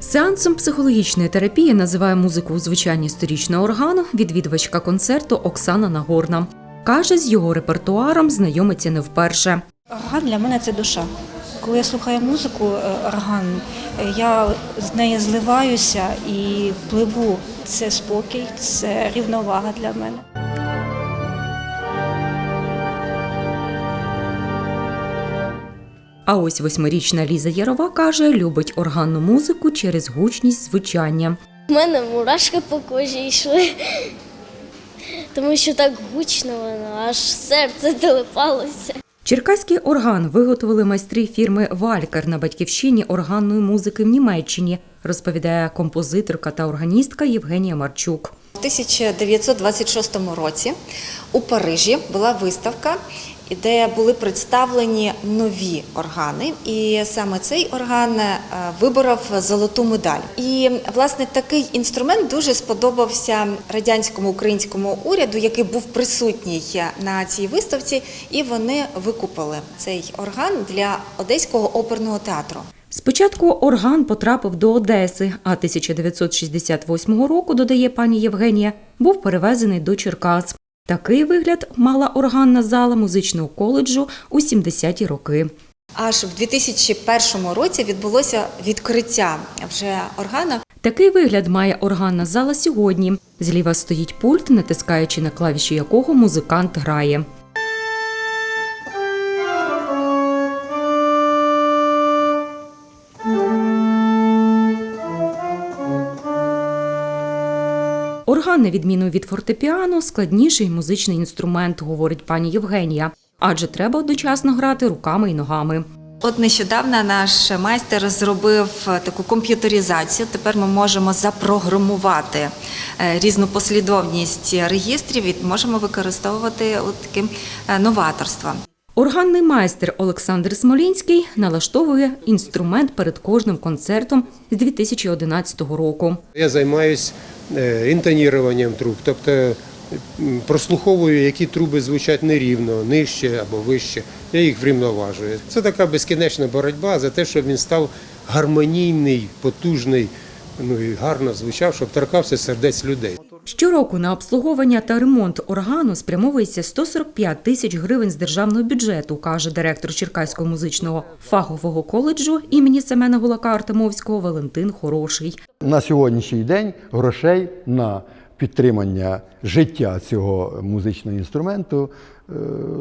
Сеансом психологічної терапії називає музику у звучанні сторічного органу відвідувачка концерту Оксана Нагорна. Каже, з його репертуаром знайомиться не вперше. Орган для мене це душа. Коли я слухаю музику е, орган, е, я з нею зливаюся і пливу. Це спокій, це рівновага для мене. А ось восьмирічна Ліза Ярова каже, любить органну музику через гучність звучання. У мене мурашки по кожі йшли, тому що так гучно воно, аж серце телепалося. Черкаський орган виготовили майстри фірми Валькер на батьківщині органної музики в Німеччині, розповідає композиторка та органістка Євгенія Марчук. У 1926 році у Парижі була виставка, де були представлені нові органи, і саме цей орган е, виборов золоту медаль. І власне такий інструмент дуже сподобався радянському українському уряду, який був присутній на цій виставці, і вони викупили цей орган для Одеського оперного театру. Спочатку орган потрапив до Одеси, а 1968 року, додає пані Євгенія, був перевезений до Черкас. Такий вигляд мала органна зала музичного коледжу у 70-ті роки. Аж в 2001 році відбулося відкриття вже органа. Такий вигляд має органна зала сьогодні. Зліва стоїть пульт, натискаючи на клавіші якого музикант грає. Орган, на відміну від фортепіано, складніший музичний інструмент, говорить пані Євгенія, адже треба одночасно грати руками і ногами. От нещодавно наш майстер зробив таку комп'ютеризацію. Тепер ми можемо запрограмувати е, різну послідовність регістрів і можемо використовувати таким е, новаторством. Органний майстер Олександр Смолінський налаштовує інструмент перед кожним концертом з 2011 року. Я займаюся інтоніруванням труб, тобто прослуховую, які труби звучать нерівно, нижче або вище. Я їх врівноважую. Це така безкінечна боротьба за те, щоб він став гармонійний, потужний, ну і гарно звучав, щоб торкався сердець людей. Щороку на обслуговування та ремонт органу спрямовується 145 тисяч гривень з державного бюджету, каже директор Черкаського музичного фахового коледжу імені Семена Гулака Артемовського Валентин Хороший. На сьогоднішній день грошей на підтримання життя цього музичного інструменту е,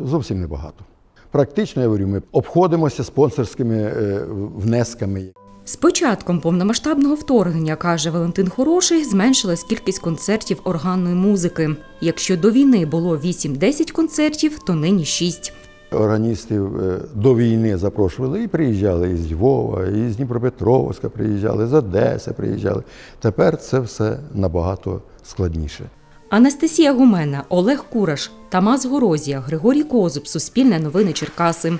зовсім небагато. Практично, я говорю, ми обходимося спонсорськими е, внесками. З початком повномасштабного вторгнення, каже Валентин Хороший, зменшилась кількість концертів органної музики. Якщо до війни було 8-10 концертів, то нині 6. Органістів е, до війни запрошували і приїжджали із Львова, і з Дніпропетровська приїжджали, з Одеси приїжджали. Тепер це все набагато складніше. Анастасія Гумена, Олег Кураш, Тамас Горозія, Григорій Козуб, Суспільне новини Черкаси.